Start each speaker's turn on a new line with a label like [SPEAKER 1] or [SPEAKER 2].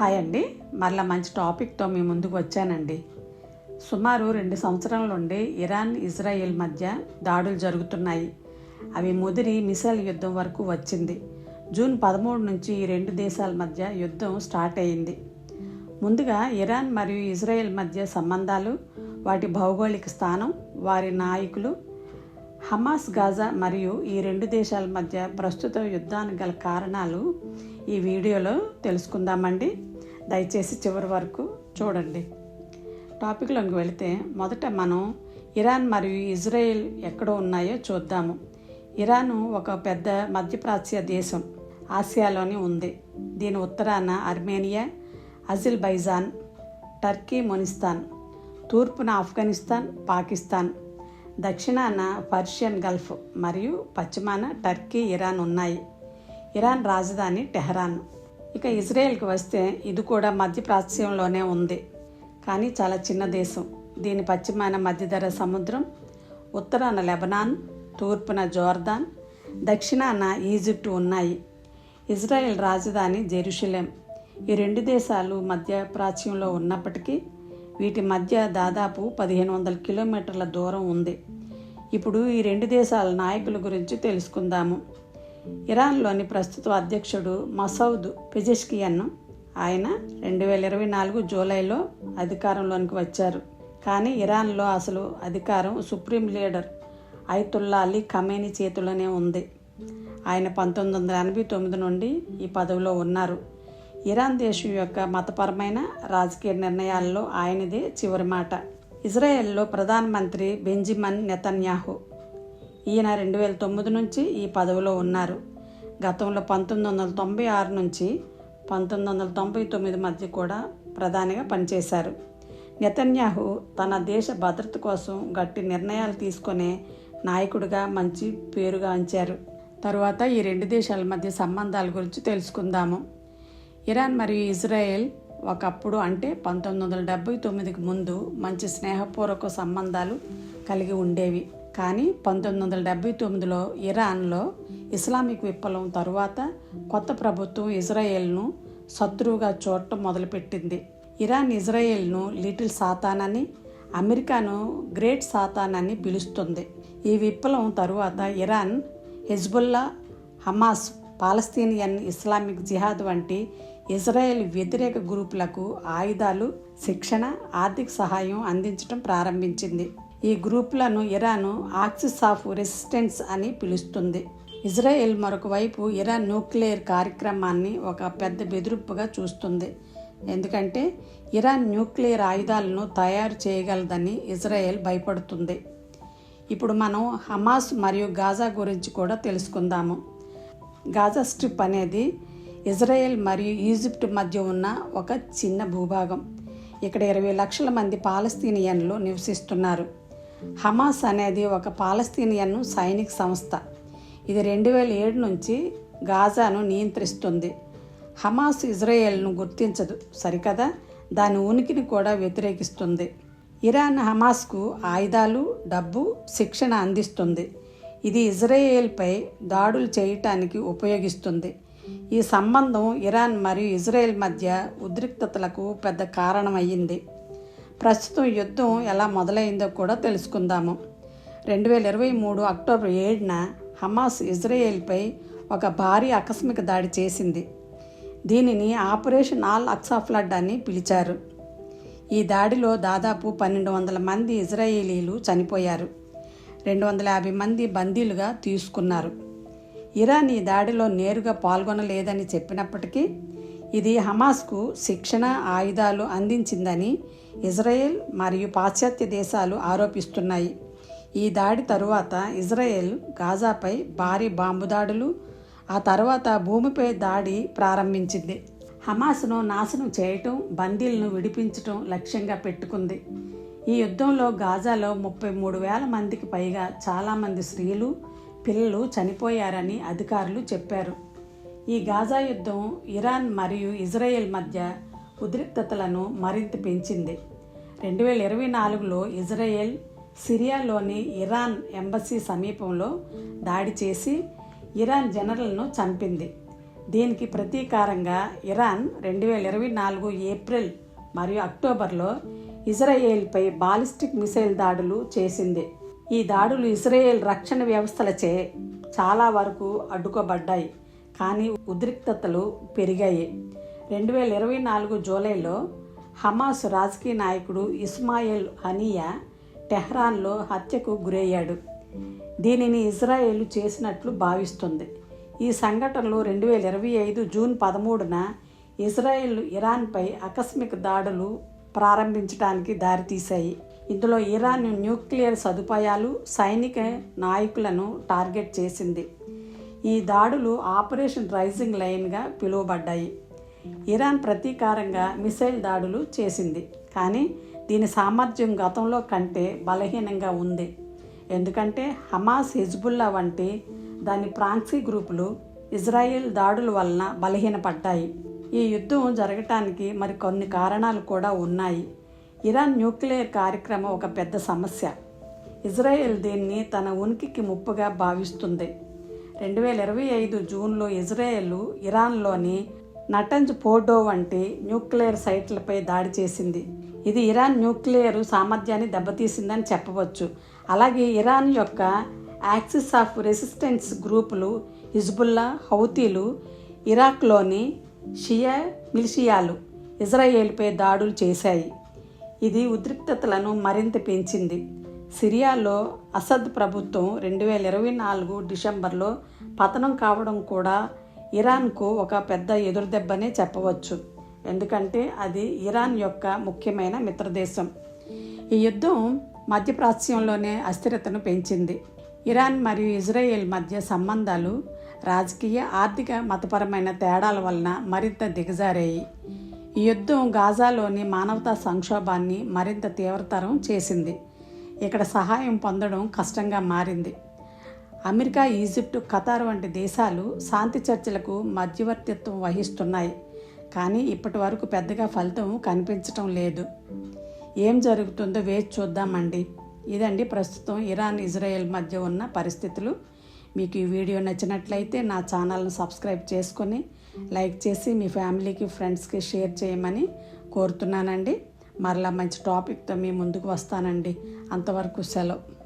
[SPEAKER 1] Hi అండి. మరలా మంచి టాపిక్తో మీ ముందుకు వచ్చానండి. సుమారు రెండు సంవత్సరాల నుండి ఇరాన్ ఇజ్రాయెల్ మధ్య దాడులు జరుగుతున్నాయి. అవి ముదిరి మిసైల్ యుద్ధం వరకు వచ్చింది. జూన్ పదమూడు నుంచి ఈ రెండు దేశాల మధ్య యుద్ధం స్టార్ట్ అయింది ముందుగా ఇరాన్ మరియు ఇజ్రాయెల్ మధ్య సంబంధాలు వాటి భౌగోళిక స్థానం వారి నాయకులు హమాస్ గాజా మరియు ఈ రెండు దేశాల మధ్య ప్రస్తుత యుద్ధానికి గల కారణాలు ఈ వీడియోలో తెలుసుకుందామండి. దయచేసి చివరి వరకు చూడండి. టాపిక్లోకి వెళితే మొదట మనం ఇరాన్ మరియు ఇజ్రాయెల్ ఎక్కడ ఉన్నాయో చూద్దాము. ఇరాను ఒక పెద్ద మధ్యప్రాచ్య దేశం ఆసియాలోని ఉంది. దీని ఉత్తరాన అర్మేనియా అజిల్ బైజాన్ టర్కీ మునిస్తాన్ తూర్పున ఆఫ్ఘనిస్తాన్ పాకిస్తాన్ దక్షిణాన పర్షియన్ గల్ఫ్ మరియు పశ్చిమాన టర్కీ ఇరాన్ ఉన్నాయి. ఇరాన్ రాజధాని టెహరాన్. ఇక ఇజ్రాయెల్కి వస్తే ఇది కూడా మధ్యప్రాచ్యంలోనే ఉంది. కానీ చాలా చిన్న దేశం. దీని పశ్చిమాన మధ్యధర సముద్రం ఉత్తరాన లెబనాన్ తూర్పున జోర్దాన్ దక్షిణాన ఈజిప్ట్ ఉన్నాయి. ఇజ్రాయెల్ రాజధాని జెరూషలేం. ఈ రెండు దేశాలు మధ్య ప్రాచ్యంలో ఉన్నప్పటికీ వీటి మధ్య దాదాపు పదిహేను వందల కిలోమీటర్ల దూరం ఉంది. ఇప్పుడు ఈ రెండు దేశాల నాయకుల గురించి తెలుసుకుందాము. ఇరాన్లోని ప్రస్తుత అధ్యక్షుడు మసౌద్ పెజెష్కియన్ ఆయన రెండు వేల ఇరవై నాలుగు జూలైలో అధికారంలోనికి వచ్చారు. కానీ ఇరాన్లో అసలు అధికారం supreme leader Ayatollah Ali Khamenei చేతిలోనే ఉంది. ఆయన పంతొమ్మిది వందల ఎనభై తొమ్మిది నుండి ఈ పదవిలో ఉన్నారు. ఇరాన్ దేశం యొక్క మతపరమైన రాజకీయ నిర్ణయాల్లో ఆయనదే చివరి మాట. ఇజ్రాయెల్లో ప్రధానమంత్రి బెంజిమన్ నెతన్యాహు ఈయన రెండు వేల తొమ్మిది నుంచి ఈ పదవిలో ఉన్నారు. గతంలో పంతొమ్మిది వందల తొంభై ఆరు నుంచి పంతొమ్మిది వందల తొంభై తొమ్మిది మధ్య కూడా ప్రధానిగా పనిచేశారు. నెతన్యాహు తన దేశ భద్రత కోసం గట్టి నిర్ణయాలు తీసుకునే నాయకుడిగా మంచి పేరుగా ఉంచారు తరువాత ఈ రెండు దేశాల మధ్య సంబంధాల గురించి తెలుసుకుందాము. ఇరాన్ మరియు ఇజ్రాయెల్ ఒకప్పుడు అంటే పంతొమ్మిది వందల డెబ్బై తొమ్మిదికి ముందు మంచి స్నేహపూర్వక సంబంధాలు కలిగి ఉండేవి. కానీ పంతొమ్మిది వందల డెబ్బై తొమ్మిదిలో ఇరాన్లో ఇస్లామిక్ విప్లవం తరువాత కొత్త ప్రభుత్వం ఇజ్రాయెల్ను శత్రువుగా చూడటం మొదలుపెట్టింది. ఇరాన్ ఇజ్రాయెల్ను లిటిల్ సాతాన్ అని అమెరికాను గ్రేట్ సాతాన్ అని పిలుస్తుంది. ఈ విప్లవం తరువాత Iran Hezbollah Hamas Palestinian Islamic Jihad వంటి ఇజ్రాయెల్ వ్యతిరేక గ్రూపులకు ఆయుధాలు శిక్షణ ఆర్థిక సహాయం అందించడం ప్రారంభించింది. ఈ గ్రూపులను ఇరాన్ ఆక్సిస్ ఆఫ్ రెసిస్టెన్స్ అని పిలుస్తుంది. ఇజ్రాయెల్ మరొక వైపు ఇరాన్ న్యూక్లియర్ కార్యక్రమాన్ని ఒక పెద్ద బెదిరింపుగా చూస్తుంది. ఎందుకంటే ఇరాన్ న్యూక్లియర్ ఆయుధాలను తయారు చేయగలదని ఇజ్రాయెల్ భయపడుతుంది. ఇప్పుడు మనం హమాస్ మరియు గాజా గురించి కూడా తెలుసుకుందాము. గాజా స్ట్రిప్ అనేది ఇజ్రాయెల్ మరియు ఈజిప్ట్ మధ్య ఉన్న ఒక చిన్న భూభాగం. ఇక్కడ ఇరవై లక్షల మంది పాలస్తీనియన్లు నివసిస్తున్నారు. హమాస్ అనేది ఒక పాలస్తీనియన్ సైనిక సంస్థ. ఇది రెండు వేల ఏడు నుంచి గాజాను నియంత్రిస్తుంది. హమాస్ ఇజ్రాయెల్ను గుర్తించదు సరికదా? దాని ఉనికిని కూడా వ్యతిరేకిస్తుంది. ఇరాన్ హమాస్కు ఆయుధాలు డబ్బు శిక్షణ అందిస్తుంది. ఇది ఇజ్రాయేల్పై దాడులు చేయటానికి ఉపయోగిస్తుంది. ఈ సంబంధం ఇరాన్ మరియు ఇజ్రాయెల్ మధ్య ఉద్రిక్తతలకు పెద్ద కారణమయ్యింది. ప్రస్తుతం యుద్ధం ఎలా మొదలైందో కూడా తెలుసుకుందాము. రెండు వేల ఇరవై మూడు అక్టోబర్ ఏడున హమాస్ ఇజ్రాయేల్పై ఒక భారీ ఆకస్మిక దాడి చేసింది. దీనిని ఆపరేషన్ ఆల్ అక్సా ఫ్లడ్ అని పిలిచారు. ఈ దాడిలో దాదాపు పన్నెండు వందల మంది ఇజ్రాయేలీలు చనిపోయారు. రెండు వందల యాభై మంది బందీలుగా తీసుకున్నారు. ఇరాన్ ఈ దాడిలో నేరుగా పాల్గొనలేదని చెప్పినప్పటికీ ఇది హమాస్కు శిక్షణ ఆయుధాలు అందించిందని ఇజ్రాయెల్ మరియు పాశ్చాత్య దేశాలు ఆరోపిస్తున్నాయి. ఈ దాడి తరువాత ఇజ్రాయెల్ గాజాపై భారీ బాంబు దాడులు ఆ తర్వాత భూమిపై దాడి ప్రారంభించింది. హమాస్ను నాశనం చేయటం బందీలను విడిపించటం లక్ష్యంగా పెట్టుకుంది. ఈ యుద్ధంలో గాజాలో ముప్పై మూడు వేల మందికి పైగా చాలామంది స్త్రీలు పిల్లలు చనిపోయారని అధికారులు చెప్పారు. ఈ గాజా యుద్ధం ఇరాన్ మరియు ఇజ్రాయెల్ మధ్య ఉద్రిక్తతలను మరింత పెంచింది. రెండు వేల ఇరవై నాలుగులో ఇజ్రాయెల్ సిరియాలోని ఇరాన్ ఎంబసీ సమీపంలో దాడి చేసి ఇరాన్ జనరల్ను చంపింది. దీనికి ప్రతీకారంగా ఇరాన్ రెండు వేల ఇరవై నాలుగు ఏప్రిల్ మరియు అక్టోబర్లో ఇజ్రాయేల్పై బాలిస్టిక్ మిసైల్ దాడులు చేసింది. ఈ దాడులు ఇజ్రాయేల్ రక్షణ వ్యవస్థలచే చాలా వరకు అడ్డుకోబడ్డాయి. కానీ ఉద్రిక్తతలు పెరిగాయి. రెండు వేల ఇరవై నాలుగు జూలైలో హమాస్ రాజకీయ నాయకుడు ఇస్మాయిల్ హనియా టెహ్రాన్లో హత్యకు గురయ్యాడు. దీనిని ఇజ్రాయేల్ చేసినట్లు భావిస్తుంది. ఈ సంఘటనలు రెండు వేల ఇరవై ఐదు జూన్ పదమూడున ఇజ్రాయెల్ ఇరాన్పై ఆకస్మిక దాడులు ప్రారంభించడానికి దారితీశాయి. ఇందులో ఇరాన్ న్యూక్లియర్ సదుపాయాలు సైనిక నాయకులను టార్గెట్ చేసింది. ఈ దాడులు ఆపరేషన్ రైజింగ్ లైన్గా పిలువబడ్డాయి. ఇరాన్ ప్రతీకారంగా మిసైల్ దాడులు చేసింది. కానీ దీని సామర్థ్యం గతంలో కంటే బలహీనంగా ఉంది. ఎందుకంటే హమాస్ హిజ్బుల్లా వంటి దాని ప్రాంక్సీ గ్రూపులు ఇజ్రాయెల్ దాడుల వలన బలహీనపడ్డాయి. ఈ యుద్ధం జరగటానికి మరి కొన్ని కారణాలు కూడా ఉన్నాయి. ఇరాన్ న్యూక్లియర్ కార్యక్రమం ఒక పెద్ద సమస్య. ఇజ్రాయెల్ దీన్ని తన ఉనికికి ముప్పుగా భావిస్తుంది. రెండు వేల ఇరవై ఐదు జూన్లో ఇజ్రాయెల్ ఇరాన్లోని నటంజ్ పోర్డో వంటి న్యూక్లియర్ సైట్లపై దాడి చేసింది. ఇది ఇరాన్ న్యూక్లియర్ సామర్థ్యాన్ని దెబ్బతీసిందని చెప్పవచ్చు. అలాగే ఇరాన్ యొక్క యాక్సిస్ ఆఫ్ రెసిస్టెన్స్ గ్రూపులు హిజ్బుల్లా హౌతీలు ఇరాక్లోని షియా మిలిషియాలు ఇజ్రాయేల్పై దాడులు చేశాయి. ఇది ఉద్రిక్తతలను మరింత పెంచింది. సిరియాలో అసద్ ప్రభుత్వం రెండు వేల ఇరవై నాలుగు డిసెంబర్లో పతనం కావడం కూడా ఇరాన్కు ఒక పెద్ద ఎదురుదెబ్బనే చెప్పవచ్చు. ఎందుకంటే అది ఇరాన్ యొక్క ముఖ్యమైన మిత్రదేశం. ఈ యుద్ధం మధ్యప్రాచ్యంలోనే అస్థిరతను పెంచింది. ఇరాన్ మరియు ఇజ్రాయెల్ మధ్య సంబంధాలు రాజకీయ ఆర్థిక మతపరమైన తేడాల వలన మరింత దిగజారాయి. ఈ యుద్ధం గాజాలోని మానవతా సంక్షోభాన్ని మరింత తీవ్రతరం చేసింది. ఇక్కడ సహాయం పొందడం కష్టంగా మారింది. అమెరికా ఈజిప్ట్ ఖతార్ వంటి దేశాలు శాంతి చర్చలకు మధ్యవర్తిత్వం వహిస్తున్నాయి. కానీ ఇప్పటి వరకు పెద్దగా ఫలితం కనిపించటం లేదు. ఏం జరుగుతుందో వేచి చూద్దామండి. ఇదండి ప్రస్తుతం ఇరాన్ ఇజ్రాయెల్ మధ్య ఉన్న పరిస్థితులు. మీకు ఈ వీడియో నచ్చినట్లయితే నా ఛానల్ను సబ్స్క్రైబ్ చేసుకొని లైక్ చేసి మీ ఫ్యామిలీకి ఫ్రెండ్స్కి షేర్ చేయమని కోరుతున్నానండి. మరలా మంచి టాపిక్తో మీ ముందుకు వస్తానండి. అంతవరకు సెలవు.